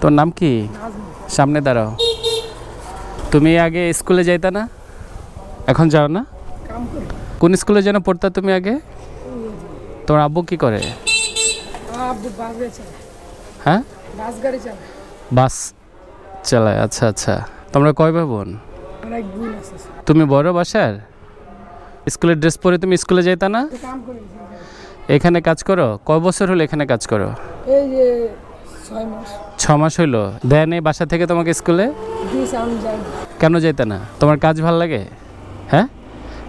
তোর নাম কি? সামনে দাঁড়াও। তুমি আগে স্কুলে যাইতা না? এখন যাও না? কোন স্কুলে যেন পড়তা তুমি আগে? তোমার আব্বু কি করে? হ্যাঁ? বাস চালায় আচ্ছা আচ্ছা। তোমরা কয় ভাই বোন তুমি বড় বাসার? স্কুলের ড্রেস পরে তুমি স্কুলে যাইতা না? এখানে কাজ করো? কয় বছর হলো এখানে কাজ করো? ছ মাস। হইল। দেয় নেই বাসা থেকে তোমাকে স্কুলে। কেন যাইতে না? তোমার কাজ ভালো লাগে? হ্যাঁ?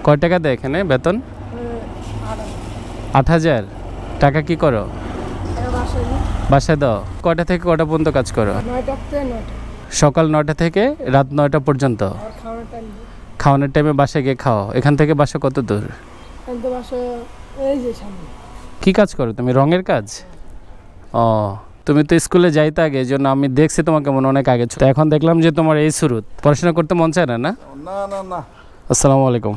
কয় টাকা দেয় এখানে বেতন? আট হাজার। টাকা কি করো? বাসায় দাও। কয়টা থেকে কয়টা পর্যন্ত কাজ করো? সকাল নয়টা থেকে রাত নয়টা পর্যন্ত? খাওয়ানোর টাইমে বাসায় গিয়ে খাও। এখান থেকে বাসা কত দূর? কি কাজ করো তুমি? রঙের কাজ? ও তুমি তো স্কুলে যাইতে আগে এই জন্য আমি দেখছি তোমাকে মনে অনেক আগে। তো এখন দেখলাম যে তোমার এই শুরু পড়াশোনা করতে মন চায় না না? না না না। আসসালামু আলাইকুম।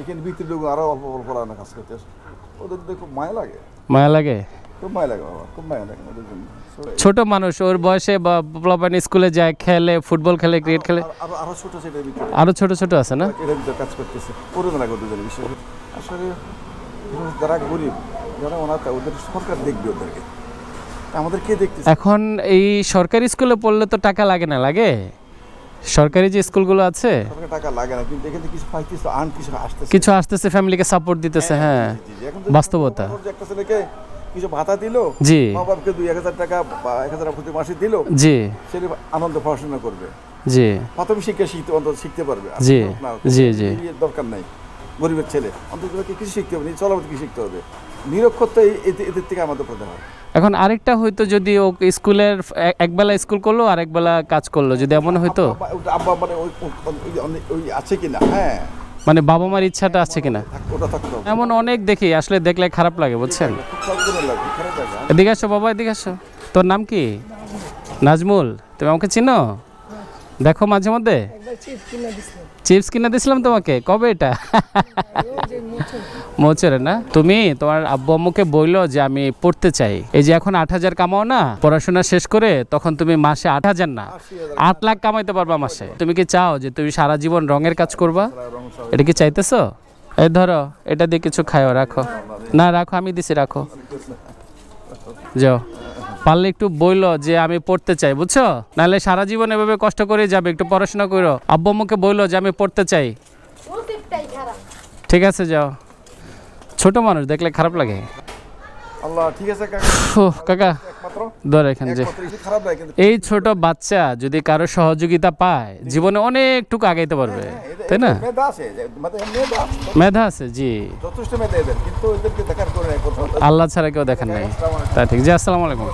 এখানে ভিতরে লোক আরও অল্প অল্প রান্না কাজ করতে ওদের খুব মায়া লাগে। মায়া লাগে? খুব মায়া লাগে বাবা খুব মায়া লাগে ওদের জন্য। ছোট মানুষ ওর বয়সে বা প্লাবান স্কুলে যায় খেলে ফুটবল খেলে ক্রিকেট খেলে। আরও ছোট সেটার আরও ছোট ছোট আছে না? এটার ভিতরে কাজ করতেছে। পড়ে না ওদের বিষয় আসলে যারা গরিব যারা ওনার ওদের সরকার দেখবে ওদেরকে। আমাদের কে এখন এই সরকারি স্কুলে পড়লে তো টাকা লাগে না লাগে? সরকারি যে স্কুলগুলো আছে? টাকা লাগে না কিন্তু এখানে কিছু পাইতেছে আন কিছু আসতেছে। কিছু আসতেছে ফ্যামিলিকে সাপোর্ট দিতেছে হ্যাঁ তো বাস্তবতা। একটা ছেলেকে কিছু ভাতা দিল জি। মা বাবাকে দুই এক হাজার টাকা বা এক হাজার প্রতি মাসে দিল জি। সে আনন্দ পড়াশোনা করবে। জি। প্রাথমিক শিক্ষা শিখতে অন্তত শিখতে পারবে। জি, জি, জি। দরকার নাই গরিবের ছেলে। অন্তত কিছু শিখতে হবে চলাবত কি শিখতে হবে। নিরক্ষরতা এদের থেকে আমাদের প্রধান। হয় এখন আরেকটা হয়তো যদি ও স্কুলের এক- একবেলা স্কুল করল আর একবেলা কাজ করল যদি এমন হয়তো মানে আছে কিনা? হ্যাঁ। মানে বাবা মার ইচ্ছাটা আছে কিনা? এমন অনেক দেখি আসলে দেখলে খারাপ লাগে বুঝছেন? এদিকে আসো বাবা এদিকে আসো। তোর নাম কি? নাজমুল তুমি আমাকে চিনো? দেখো মাঝে মধ্যে। কিনে দিছিলাম চিপস কিনে দিয়েছিলাম তোমাকে? কবে এটা? মোচরে না? তুমি তোমার আব্বু আম্মুকে বলল যে আমি পড়তে চাই। এই যে এখন আট হাজার কামাও না পড়াশোনা শেষ করে তখন তুমি মাসে আট হাজার না আট লাখ কামাইতে পারবা মাসে। তুমি কি চাও যে তুমি সারা জীবন রঙের কাজ করবা? এটা কি চাইতেছো? এই ধরো এটা দিয়ে কিছু খাও রাখো। না রাখো আমি দিছি রাখো। যাও। পারলে একটু বইলো যে আমি পড়তে চাই বুঝছ? নাহলে সারা জীবন এভাবে কষ্ট করে যাবে একটু পড়াশোনা করো। আব্বু মুখে বইলো যে আমি পড়তে চাই। ঠিক আছে যাও। ছোট মানুষ দেখলে খারাপ লাগে। আল্লাহ ঠিক আছে কাকা? ধর এখানে যে। এই ছোট বাচ্চা যদি কারও সহযোগিতা পায় জীবনে অনেকটুকু আগাইতে পারবে তাই না? মেধা আছে। মেধা জি। যথেষ্ট মেধা এদের কিন্তু এদেরকে দেখার করে আল্লাহ ছাড়া কেউ দেখেন নাই। তা ঠিক জি আসসালামু আলাইকুম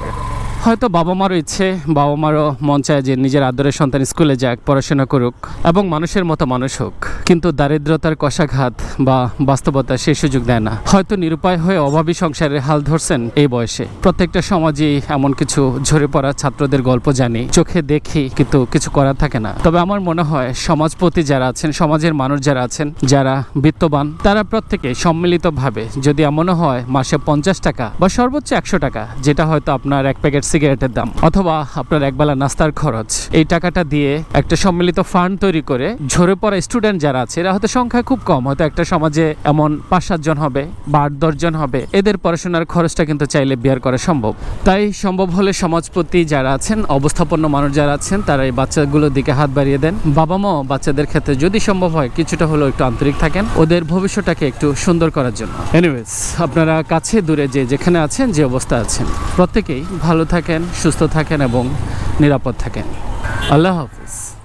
হয়তো বাবা মারও ইচ্ছে বাবা মারও মন চায় যে নিজের আদরের সন্তান স্কুলে যাক, পড়াশোনা করুক এবং মানুষের মতো মানুষ হোক। কিন্তু দারিদ্রতার কষাঘাত বা বাস্তবতা সেই সুযোগ দেয় না। হয়তো নিরুপায় হয়ে অভাবী সংসারের হাল ধরছেন এই বয়সে। প্রত্যেকটা সমাজেই এমন কিছু ঝরে পড়া ছাত্রদের গল্প জানি, চোখে দেখি কিন্তু কিছু করার থাকে না। তবে আমার মনে হয়, সমাজপতি যারা আছেন, সমাজের মানুষ যারা আছেন, যারা বিত্তবান, তারা প্রত্যেকে সম্মিলিতভাবে যদি এমনও হয়, মাসে পঞ্চাশ টাকা বা সর্বোচ্চ একশো টাকা, যেটা হয়তো আপনার এক প্যাকেট সিগারেটের দাম অথবা আপনার একবেলা নাস্তার খরচ। এই টাকাটা দিয়ে একটা সম্মিলিত ফান্ড তৈরি করে ঝরে পড়া স্টুডেন্ট যারা আছে, এরা হয়তো সংখ্যা খুব কম। হয়তো একটা সমাজে এমন পাঁচ সাতজন হবে, বা আট দশজন হবে। এদের পড়াশোনার খরচটা কিন্তু চাইলে বিয়ার করা সম্ভব। তাই সম্ভব হলে সমাজপতি যারা আছেন, অবস্থাপন্ন মানুষ যারা আছেন, তারা এই বাচ্চাগুলোর দিকে হাত বাড়িয়ে দেন। বাবা মাও বাচ্চাদের ক্ষেত্রে যদি সম্ভব হয়, কিছুটা হলেও একটু আন্তরিক থাকেন। ওদের ভবিষ্যৎটাকে একটু সুন্দর করার জন্য। এনিওয়েজ আপনারা কাছে, দূরে যে যেখানে আছেন, যে অবস্থা আছেন, প্রত্যেকেই ভালো থাকেন সুস্থ থাকেন এবং নিরাপদ থাকেন। আল্লাহ হাফিজ।